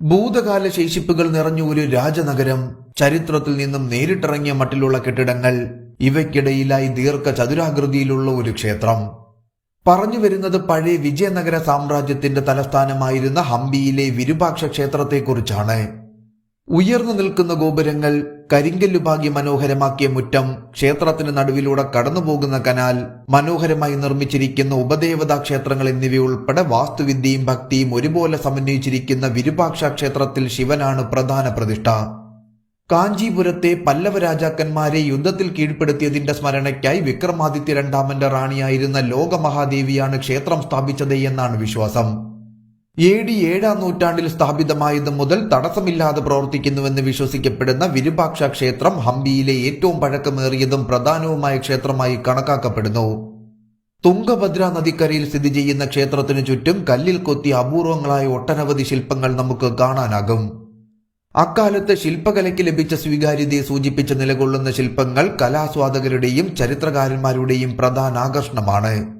ഭൂതകാല ശേഷിപ്പുകൾ നിറഞ്ഞ ഒരു രാജനഗരം ചരിത്രത്തിൽ നിന്നും നേരിട്ടിറങ്ങിയ മട്ടിലുള്ള കെട്ടിടങ്ങൾ ഇവയ്ക്കിടയിലായി ദീർഘ ചതുരാകൃതിയിലുള്ള ഒരു ക്ഷേത്രം. പറഞ്ഞു വരുന്നത് പഴയ വിജയനഗര സാമ്രാജ്യത്തിന്റെ തലസ്ഥാനമായിരുന്ന ഹംപിയിലെ വിരുപാക്ഷ ക്ഷേത്രത്തെക്കുറിച്ചാണ് ഉയർന്നു നിൽക്കുന്ന ഗോപുരങ്ങൾ കരിങ്കല്ലുപാകി മനോഹരമാക്കിയ മുറ്റം ക്ഷേത്രത്തിന് നടുവിലൂടെ കടന്നുപോകുന്ന കനാൽ മനോഹരമായി നിർമ്മിച്ചിരിക്കുന്ന ഉപദേവതാ ക്ഷേത്രങ്ങൾ എന്നിവയുൾപ്പെടെ വാസ്തുവിദ്യയും ഭക്തിയും ഒരുപോലെ സമന്വയിച്ചിരിക്കുന്ന വിരുപാക്ഷ ക്ഷേത്രത്തിൽ ശിവനാണ് പ്രധാന പ്രതിഷ്ഠ. കാഞ്ചീപുരത്തെ പല്ലവ രാജാക്കന്മാരെ യുദ്ധത്തിൽ കീഴ്പ്പെടുത്തിയതിന്റെ സ്മരണയ്ക്കായി വിക്രമാദിത്യ രണ്ടാമന്റെ റാണിയായിരുന്ന ലോകമഹാദേവിയാണ് ക്ഷേത്രം സ്ഥാപിച്ചത് എന്നാണ് വിശ്വാസം. എ ഡി ഏഴാം നൂറ്റാണ്ടിൽ സ്ഥാപിതമായത് മുതൽ തടസ്സമില്ലാതെ പ്രവർത്തിക്കുന്നുവെന്ന് വിശ്വസിക്കപ്പെടുന്ന വിരുപാക്ഷ ക്ഷേത്രം ഹംപിയിലെ ഏറ്റവും പഴക്കമേറിയതും പ്രധാനവുമായ ക്ഷേത്രമായി കണക്കാക്കപ്പെടുന്നു. തുംഗഭദ്ര നദിക്കരയിൽ സ്ഥിതി ചെയ്യുന്ന ക്ഷേത്രത്തിനു ചുറ്റും കല്ലിൽ കൊത്തി അപൂർവങ്ങളായ ഒട്ടനവധി ശില്പങ്ങൾ നമുക്ക് കാണാനാകും. അക്കാലത്ത് ശില്പകലയ്ക്ക് ലഭിച്ച സ്വീകാര്യതയെ സൂചിപ്പിച്ച് നിലകൊള്ളുന്ന ശില്പങ്ങൾ കലാസ്വാദകരുടെയും ചരിത്രകാരന്മാരുടെയും പ്രധാന ആകർഷണമാണ്.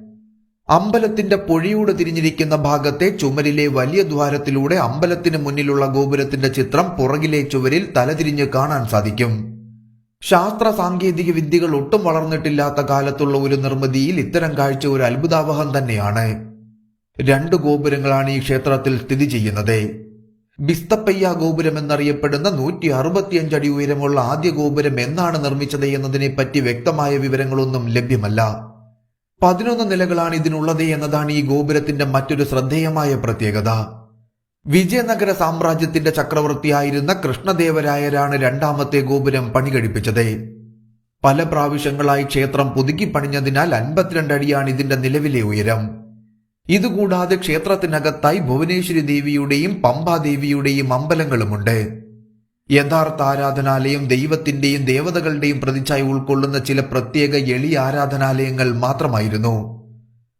അമ്പലത്തിന്റെ പുഴയോട് തിരിഞ്ഞിരിക്കുന്ന ഭാഗത്തെ ചുമരിലെ വലിയ ദ്വാരത്തിലൂടെ അമ്പലത്തിന് മുന്നിലുള്ള ഗോപുരത്തിന്റെ ചിത്രം പുറകിലെ ചുവരിൽ തലതിരിഞ്ഞ് കാണാൻ സാധിക്കും. ശാസ്ത്ര സാങ്കേതിക വിദ്യകൾ ഒട്ടും വളർന്നിട്ടില്ലാത്ത കാലത്തുള്ള ഒരു നിർമ്മിതിയിൽ ഇത്തരം കാഴ്ച ഒരു അത്ഭുതാവഹം തന്നെയാണ്. രണ്ട് ഗോപുരങ്ങളാണ് ഈ ക്ഷേത്രത്തിൽ സ്ഥിതി ചെയ്യുന്നത്. ബിസ്തപ്പയ്യ ഗോപുരം എന്നറിയപ്പെടുന്ന നൂറ്റി അടി ഉയരമുള്ള ആദ്യ ഗോപുരം എന്നാണ് നിർമ്മിച്ചത് എന്നതിനെപ്പറ്റി വ്യക്തമായ വിവരങ്ങളൊന്നും ലഭ്യമല്ല. പതിനൊന്ന് നിലകളാണ് ഇതിനുള്ളത് എന്നതാണ് ഈ ഗോപുരത്തിന്റെ മറ്റൊരു ശ്രദ്ധേയമായ പ്രത്യേകത. വിജയനഗര സാമ്രാജ്യത്തിന്റെ ചക്രവർത്തിയായിരുന്ന കൃഷ്ണദേവരായരാണ് രണ്ടാമത്തെ ഗോപുരം പണികഴിപ്പിച്ചത്. പല പ്രാവശ്യങ്ങളായി ക്ഷേത്രം പുതുക്കി പണിഞ്ഞതിനാൽ അൻപത്തിരണ്ട് അടിയാണ് ഇതിന്റെ നിലവിലെ ഉയരം. ഇതുകൂടാതെ ക്ഷേത്രത്തിനകത്തായി ഭുവനേശ്വരി ദേവിയുടെയും പമ്പാദേവിയുടെയും അമ്പലങ്ങളുമുണ്ട്. യഥാർത്ഥ ആരാധനാലയം ദൈവത്തിന്റെയും ദേവതകളുടെയും പ്രതിച്ഛായ ഉൾക്കൊള്ളുന്ന ചില പ്രത്യേക എളി ആരാധനാലയങ്ങൾ മാത്രമായിരുന്നു.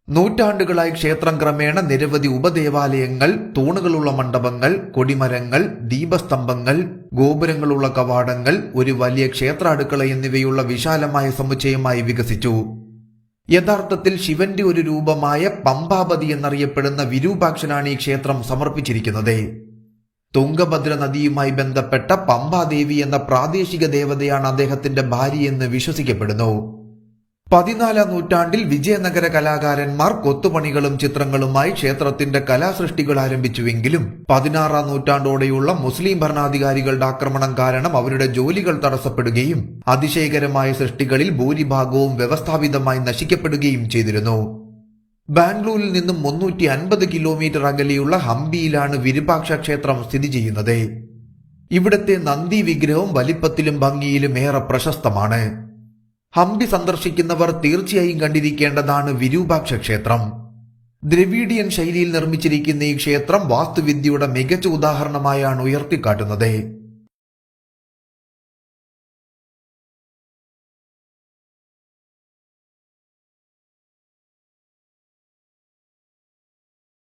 നൂറ്റാണ്ടുകളായി ക്ഷേത്രം ക്രമേണ നിരവധി ഉപദേവാലയങ്ങൾ തൂണുകളുള്ള മണ്ഡപങ്ങൾ കൊടിമരങ്ങൾ ദീപസ്തംഭങ്ങൾ ഗോപുരങ്ങളുള്ള കവാടങ്ങൾ ഒരു വലിയ ക്ഷേത്ര അടുക്കള എന്നിവയുള്ള വിശാലമായ സമുച്ചയമായി വികസിച്ചു. യഥാർത്ഥത്തിൽ ശിവന്റെ ഒരു രൂപമായ പമ്പാപതി എന്നറിയപ്പെടുന്ന വിരൂപാക്ഷനാണ് ഈ ക്ഷേത്രം സമർപ്പിച്ചിരിക്കുന്നത്. തുംഗഭദ്ര നദിയുമായി ബന്ധപ്പെട്ട പമ്പാദേവി എന്ന പ്രാദേശിക ദേവതയാണ് അദ്ദേഹത്തിന്റെ ഭാര്യയെന്ന് വിശ്വസിക്കപ്പെടുന്നു. പതിനാലാം നൂറ്റാണ്ടിൽ വിജയനഗര കലാകാരന്മാർ കൊത്തുപണികളും ചിത്രങ്ങളുമായി ക്ഷേത്രത്തിന്റെ കലാസൃഷ്ടികൾ ആരംഭിച്ചുവെങ്കിലും പതിനാറാം നൂറ്റാണ്ടോടെയുള്ള മുസ്ലിം ഭരണാധികാരികളുടെ ആക്രമണം കാരണം അവരുടെ ജോലികൾ തടസ്സപ്പെടുകയും അതിശയകരമായ സൃഷ്ടികളിൽ ഭൂരിഭാഗവും വ്യവസ്ഥാപിതമായി നശിക്കപ്പെടുകയും ചെയ്തിരുന്നു. ബാംഗ്ലൂരിൽ നിന്നും മുന്നൂറ്റി അൻപത് കിലോമീറ്റർ അകലെയുള്ള ഹംപിയിലാണ് വിരുപാക്ഷ ക്ഷേത്രം സ്ഥിതി ചെയ്യുന്നത്. ഇവിടത്തെ നന്ദി വിഗ്രഹം വലിപ്പത്തിലും ഭംഗിയിലും ഏറെ പ്രശസ്തമാണ്. ഹംപി സന്ദർശിക്കുന്നവർ തീർച്ചയായും കണ്ടിരിക്കേണ്ടതാണ് വിരൂപാക്ഷ ക്ഷേത്രം. ദ്രവീഡിയൻ ശൈലിയിൽ നിർമ്മിച്ചിരിക്കുന്ന ഈ ക്ഷേത്രം വാസ്തുവിദ്യയുടെ മികച്ച ഉദാഹരണമായാണ് ഉയർത്തിക്കാട്ടുന്നത്.